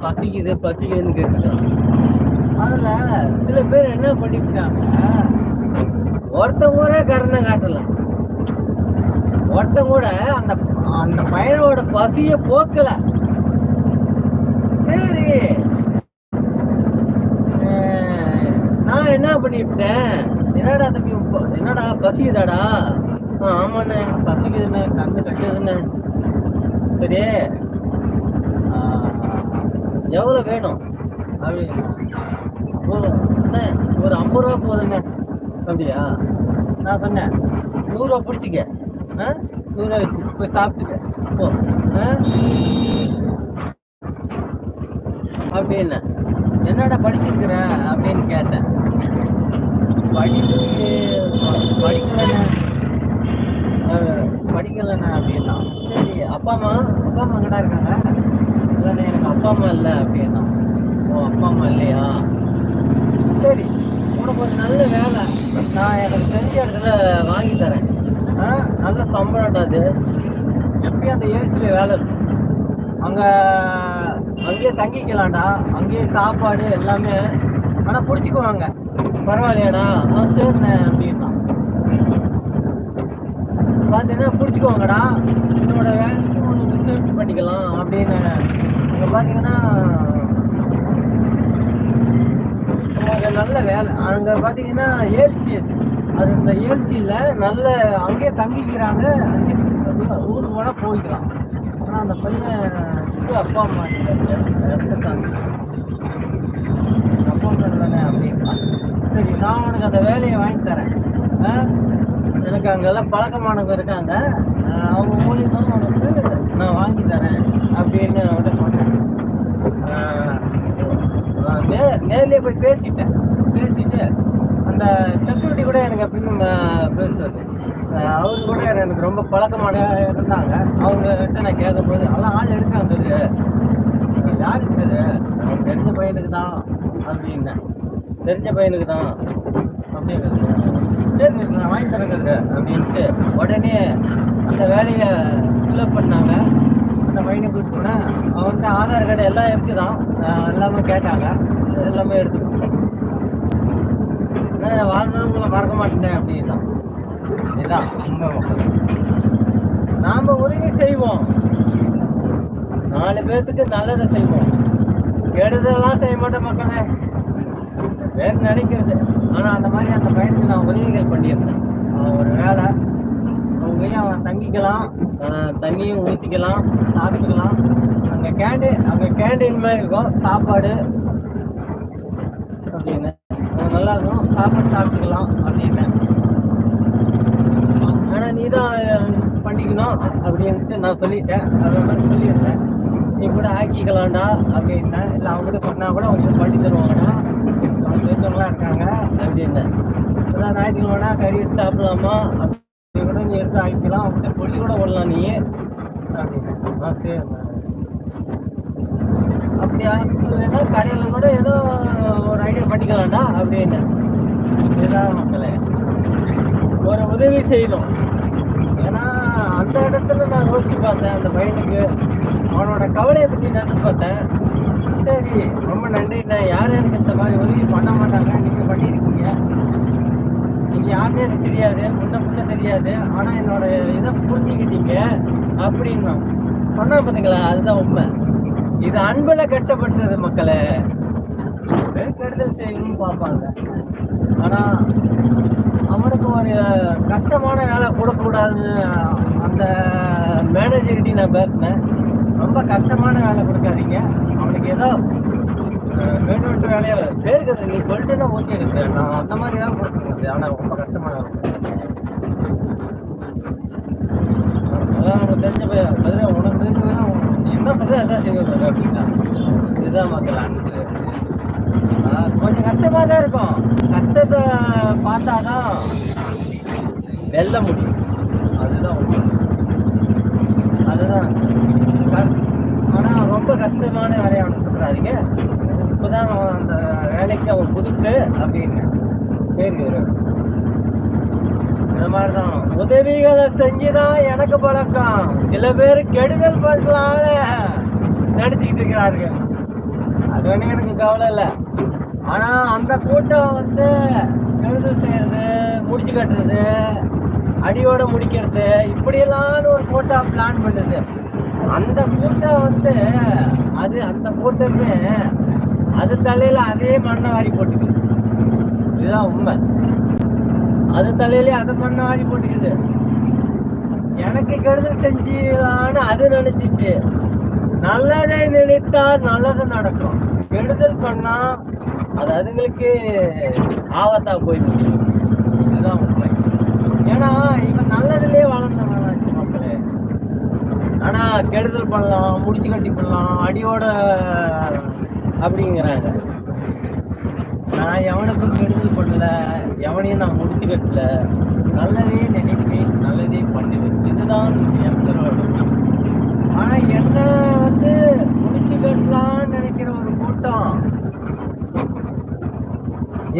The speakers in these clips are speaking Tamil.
பசிக்குது பசிக்குதுன்னு கேட்குறாங்க அதுல சில பேர் என்ன பண்ணிவிட்டாங்க ஒருத்தன் கூட கருணை காட்டலாம் ஒருத்தன் கூட அந்த அந்த பையனோட பசிய போக்கல. சரி. நான் என்ன பண்ணிவிட்டேன் என்னடா தம்பி என்னடா பசிக்குதாடா? ஆமாண்ணே பசிக்குதுண்ணே கண்ணு கட்டுதுண்ணே. சரி. எவ்வளோ வேணும்? அப்படி. ஒரு ஒரு ஐம்பது ரூபா போதுங்க. அப்படியா? நான் சொன்னேன். நூறுரூவா பிடிச்சிக்க. ஆ? நூறுரூவா வச்சு போய் சாப்பிட்டுக்க. போ. ஆ? அப்படின்னு என்னடா படிச்சிருக்கிற? அப்படின்னு கேட்டேன். படிப்பு படிக்கலண்ணே. அஹ், படிக்கலண்ணே அப்படின்னா. சரி அப்பா அம்மா அப்பா அம்மா எங்கடா இருக்காங்க? இல்லைண்ணே எனக்கு அப்பா அம்மா இல்லை அப்படின்னா ஓ அப்பா அம்மா இல்லையா? சரி உனக்கு ஒரு நல்ல வேலை. நான் எனக்கு தெரிஞ்ச இடத்துல வாங்கி தரேன். ஆ நல்ல சம்பளம்டா அது. எப்பயும் அந்த ஏசியில் வேலை இருக்கும் அங்கே அங்கேயே தங்கிக்கலாம்டா. அங்கேயே சாப்பாடு எல்லாமே. ஆனால் பிடிச்சிக்குவாங்க. பரவாயில்லையாடா நான் சேர்ந்தேன் அப்படின்னா. பார்த்தீங்கன்னா பிடிச்சிக்குவாங்கடா. என்னோட வேலைக்கு பண்ணிக்கலாம் அப்படின்னு. அங்கே பார்த்தீங்கன்னா நல்ல வேலை. அங்கே பார்த்தீங்கன்னா ஏல்சி அது. இந்த ஏல்சியில் நல்ல அங்கேயே தங்கிக்கிறாங்க. ஊர் ஊருக்கு போய்க்கலாம். ஆனால் அந்த பையன் இது அப்பா அம்மா இல்லை, அப்பா அம்மா தானே அப்படின்னா சரி நான் உனக்கு அந்த வேலையை வாங்கி தரேன். ஆ? எனக்கு அங்கெல்லாம் பழக்கமானவங்க இருக்காங்க. அவங்க மூலியமாக வந்து நான் வாங்கி தரேன் அப்படின்னு வந்து சொன்னேன். நான் நே நேர்லேயே போய் பேசிட்டேன். பேசிட்டு அந்த செக்யூரிட்டி கூட எனக்கு அப்படின்னு பேசுவது அவர் கூட எனக்கு ரொம்ப பழக்கமான இருந்தாங்க. அவங்ககிட்ட நான் கேட்கும்போது எல்லாம் ஆள் எடுத்து வந்தது யாருக்கு இது தெரிஞ்ச பையனுக்கு தான் அப்படின்னேன். தெரிஞ்ச பையனுக்கு தான். அப்படின்னு சரி நான் வாங்கி தரேங்க அப்படின்ட்டு உடனே அந்த வேலையை ஃபில்அப் பண்ணாங்க. அந்த பையனை கூப்பிட்டு போனேன் அவன்கிட்ட ஆதார் கார்டு எல்லாம் எப்படி தான். எல்லாமே கேட்டாங்க. எல்லாமே எடுத்து நான் வாழ்ந்தாலும் உங்களை மறக்க மாட்டேன் அப்படின்னா. இதுதான் உண்மை மக்கள் நாம் உதவி செய்வோம். நாலு பேர்த்துக்கு நல்லதை செய்வோம். கெடுதலாம் செய்ய மாட்டோம் மக்களே. வேறு நினைக்கிறது. ஆனால் அந்த மாதிரி அந்த பையனுக்கு நான் உதவிகள் பண்ணியிருந்தேன் அவன் ஒரு வேலை. அவங்க அவன் தங்கிக்கலாம். தண்ணியும் ஊற்றிக்கலாம் சாப்பிட்டுக்கலாம். அங்கே கேண்டீன் அங்கே கேண்டீன் மாதிரி இருக்கும். சாப்பாடு அப்படின்னு. நல்லா இருக்கும். சாப்பாடு சாப்பிட்டுக்கலாம் அப்படின்னு. ஆனால் நீ தான் பண்ணிக்கணும் அப்படின்ட்டு நான் சொல்லிட்டேன். அது மாதிரி சொல்லியிருந்தேன். நீ கூட ஆக்கிக்கலாம்டா அப்படின்னா இல்லை அவங்ககிட்ட சொன்னால் கூட அவங்க பண்ணி தருவாங்கடா. அவங்க இருக்காங்க. அப்படின்னு. அதான் ஞாயிற்றுக்கிழமைனா கறி எடுத்து சாப்பிடலாமா? அப்படி கூட நீ எடுத்து ஆக்கிக்கலாம். அவங்கள்ட்ட பொடி கூட விடலாம் நீ. அப்படின்னு சரி. அப்படியா? இல்லைன்னா கடையில் கூட ஏதோ ஒரு ஐடியா பண்ணிக்கலாம்டா அப்படின்னு. இதுதான் மக்களே. ஒரு உதவி செய்யணும். ஏன்னா அந்த இடத்துல நான் யோசிச்சு பார்த்தேன் அந்த பையனுக்கு. அவனோட கவலையை பற்றி நினச்சி பார்த்தேன். சரி ரொம்ப நன்றிண்ணா யாரும் எனக்கு இந்த மாதிரி உதவி பண்ண மாட்டாங்க நீங்கள் பண்ணியிருக்கீங்க. நீங்கள் யாருமே எனக்கு தெரியாது முன்ன முன்ன தெரியாது. ஆனால் என்னோட இதை புரிஞ்சுக்கிட்டீங்க அப்படின்னா சொன்னால் பார்த்தீங்களா அதுதான் உண்மை. இது அன்பில் கட்டப்பட்டது மக்களே. கெடுதல் செய்யணும்னு பார்ப்பாங்க. ஆனால் அவனுக்கு ஒரு கஷ்டமான வேலை கொடுக்கக்கூடாதுன்னு அந்த மேனேஜர்கிட்டையும் நான் பேசினேன். ரொம்ப கஷ்டமான வேலை கொடுக்காதீங்க. அவனுக்கு ஏதோ அஹ், வேணுன்ற வேலையை சேர்க்குது நீ சொல்லிட்டுன்னா ஓகே இருக்கு நான் அந்த மாதிரி தான் கொடுத்துருக்குது ஆனால் ரொம்ப கஷ்டமான வேலை அதான் நமக்கு தெரிஞ்ச பையன். பதிலா உனக்கு தெரிஞ்சதுன்னா என்ன பண்ணுற அதான் செய்ய போகிற அப்படின்னா. இதுதான் மக்கள் அன்பு கொஞ்சம் கஷ்டமாக தான் இருக்கும். கஷ்டத்தை பார்த்தா தான் வெல்ல முடியும். அதுதான் உண்மை. அதுதான். ஆனால் ரொம்ப கஷ்டமான வேலையை அவனை சொல்கிறாருங்க இப்போ இப்போதான் அவன் அந்த வேலைக்கு அவன் புதுசு அப்படின்னு சரி இந்த மாதிரி தான் உதவிகளை செஞ்சுதான் எனக்கு பழக்கம். சில பேர் கெடுதல் பண்ணலான்னு நடிச்சுக்கிட்டு இருக்கிறார்கள். அது வேணும் எனக்கு கவலை இல்லை. ஆனா அந்த கூட்டம் வந்து கெடுதல் செய்யறது முடிச்சு கட்டுறது அடியோட முடிக்கிறது இப்படியெல்லாம் ஒரு கூட்டம் பிளான் பண்ணுது. அந்த கூட்டம் வந்து அது அந்த கூட்டமே அது தலையில அதே மண்ணை வாரி போட்டுக்குது. இதுதான் உண்மை. அது தலையிலே அதை மண்ணை வாரி போட்டுக்குது. எனக்கு கெடுதல் செஞ்சுலான்னு அது நினைச்சிச்சு. நல்லதை நினைத்தால் நல்லது நடக்கும். கெடுதல் பண்ணா அது அதுங்களுக்கு ஆபத்தா போய் முடியும் இதுதான் உண்மை ஏன்னா இப்ப நல்லதுலயே வளர்ந்தவங்க மக்களே ஆனா கெடுதல் பண்ணலாம் முடிச்சு கட்டி பண்ணலாம் அடியோட அப்படிங்கிறாங்க. நான் எவனுக்கும் கெடுதல் பண்ணல எவனையும் நான் முடிச்சு கட்டல. நல்லதே நினைப்பேன் நல்லதே பண்ணுவேன். இதுதான் எங்களோட ஆனா என்ன வந்து முடிச்சு கட்டலாம்னு நினைக்கிற ஒரு கூட்டம்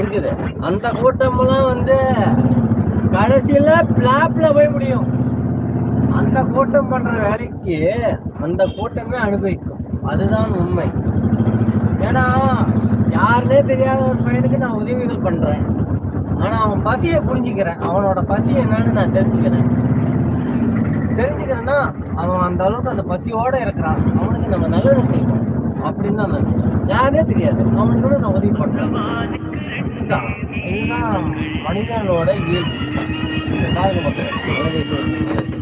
இருக்குது. அந்த கூட்டமெல்லாம் வந்து கடைசியில பிளாப்ல போய் முடியும். அந்த கூட்டம் பண்ற வேலைக்கு அந்த கூட்டமே அனுபவிக்கும். அதுதான் உண்மை. ஏன்னா யாருனே தெரியாத ஒரு பையனுக்கு நான் உதவிகள் பண்றேன். ஆனா அவன் பசியை புரிஞ்சுக்கிறேன். அவனோட பசி என்னன்னு நான் தெரிஞ்சுக்கிறேன். தெரிஞ்சுக்கிறேன்னா அவன் அந்த அளவுக்கு அந்த பசியோட இருக்கிறான். அவனுக்கு நம்ம நல்லது செய்யணும் அப்படின்னு தான் நான் யாருனே தெரியாது. அவனுக்கு கூட நான் உதவி பண்றேன். இதுதான். மனிதனோட இயல்பு. பாருங்க மக்கள்.